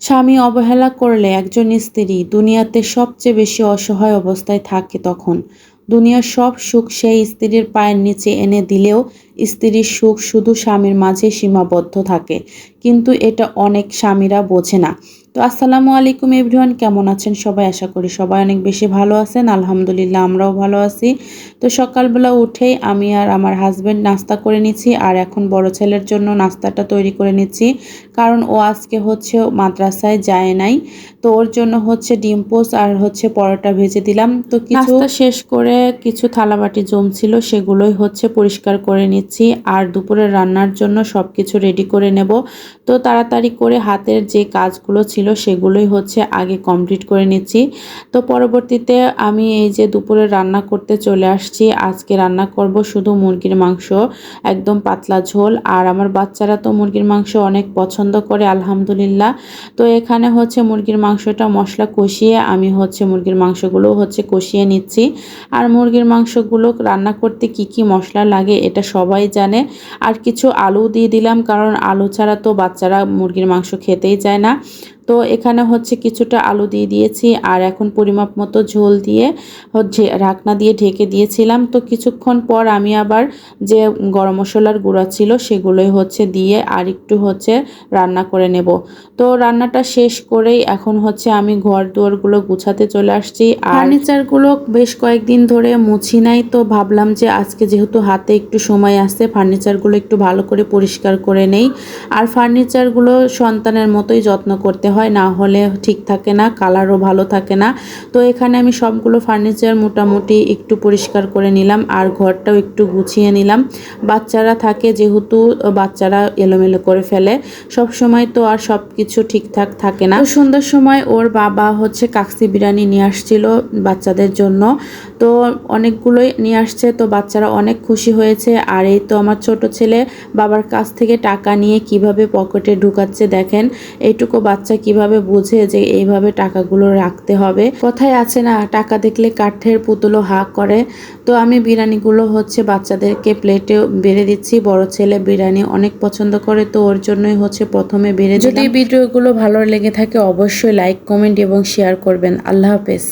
স্বামী অবহেলা করলে একজন স্ত্রী দুনিয়াতে সবচেয়ে বেশি অসহায় অবস্থায় থাকে তখন। দুনিয়ার সব সুখ সেই স্ত্রীর পায়ের নিচে এনে দিলেও স্ত্রীর সুখ শুধু স্বামীর মাঝে সীমাবদ্ধ থাকে। কিন্তু এটা অনেক স্বামীরা বোঝে না। তো আসসালামু আলাইকুম এভরিওয়ান, কেমন আছেন সবাই? আশা করি সবাই অনেক বেশি ভালো আছেন। আলহামদুলিল্লাহ, আমরাও ভালো আছি। তো সকালবেলা উঠেই আমি আর আমার হাজব্যান্ড নাস্তা করে নিচ্ছি আর এখন বড় ছেলের জন্য নাস্তাটা তৈরি করে নিচ্ছি। কারণ ও আজকে হচ্ছে মাদ্রাসায় যায় নাই। তো ওর জন্য হচ্ছে ডিম পোস্ট আর হচ্ছে পরোটা ভেজে দিলাম। তো কিছু শেষ করে কিছু থালাবাটি জমছিল, সেগুলোই হচ্ছে পরিষ্কার করে নিচ্ছি আর দুপুরের রান্নার জন্য সব কিছু রেডি করে নেব। তো তাড়াতাড়ি করে হাতের যে কাজগুলো ছিল সেগুলোই হচ্ছে আগে কমপ্লিট করে নিচ্ছি। তো পরবর্তীতে আমি এই যে দুপুরে রান্না করতে চলে আসছি, আজকে রান্না করব শুধু মুরগির মাংস, একদম পাতলা ঝোল। আর আমার বাচ্চারা তো মুরগির মাংস অনেক পছন্দ করে, আলহামদুলিল্লাহ। তো এখানে হচ্ছে মুরগির মাংসটা মশলা কষিয়ে আমি হচ্ছে মুরগির মাংসগুলো হচ্ছে কষিয়ে নিচ্ছি। আর মুরগির মাংসগুলো রান্না করতে কি কি মশলা লাগে এটা সবাই জানে। আর কিছু আলু দিয়ে দিলাম, কারণ আলু ছাড়া তো বাচ্চারা মুরগির মাংস খেতেই চায় না। তো এখানে হচ্ছে কিছুটা আলু দিয়ে দিয়েছি আর এখন পরিমাপ মতো ঝোল দিয়ে হচ্ছে ঢাকনা দিয়ে ঢেকে দিয়েছিলাম। তো কিছুক্ষণ পর আমি আবার যে গরম মশলার গুঁড়া ছিল সেগুলোই হচ্ছে দিয়ে আর একটু হচ্ছে রান্না করে নেব। তো রান্নাটা শেষ করেই এখন হচ্ছে আমি ঘর দুয়ারগুলো গুছাতে চলে আসছি ফার্নিচারগুলো বেশ কয়েকদিন ধরে মুছি নাই, তো ভাবলাম যে আজকে যেহেতু হাতে একটু সময় আসছে ফার্নিচারগুলো একটু ভালো করে পরিষ্কার করে নেই। আর ফার্নিচারগুলো সন্তানের মতোই যত্ন করতে হয়। হয়, না হলে ঠিক থাকে না, কালারও ভালো থাকে না। তো এখানে আমি সবগুলো ফার্নিচার মোটামুটি একটু পরিষ্কার করে নিলাম আর ঘরটাও একটু গুছিয়ে নিলাম। বাচ্চারা থাকে যেহেতু, বাচ্চারা এলোমেলো করে ফেলে। সব সময় তো আর সব কিছু ঠিকঠাক থাকে না। সন্ধ্যার সময় ওর বাবা হচ্ছে কাকসি বিরিয়ানি নিয়ে আসছিল বাচ্চাদের জন্য। তো অনেকগুলোই নিয়ে আসছে, তো বাচ্চারা অনেক খুশি হয়েছে। আর এই তো আমার ছোট ছেলে বাবার কাছ থেকে টাকা নিয়ে কীভাবে পকেটে ঢুকাচ্ছে দেখেন। এইটুকু বাচ্চা কীভাবে বুঝে যে এইভাবে টাকাগুলো রাখতে হবে? কথায় আছে না টাকা দেখলে কাঠের পুতুলো হা করে। তো আমি বিরিয়ানিগুলো হচ্ছে বাচ্চাদেরকে প্লেটে বেড়ে দিচ্ছি বড় ছেলে বিরিয়ানি অনেক পছন্দ করে তো ওর জন্যই হচ্ছে প্রথমে বেড়ে যদি ভিডিওগুলো ভালো লেগে থাকে অবশ্যই লাইক কমেন্ট এবং শেয়ার করবেন। আল্লাহ হাফেজ।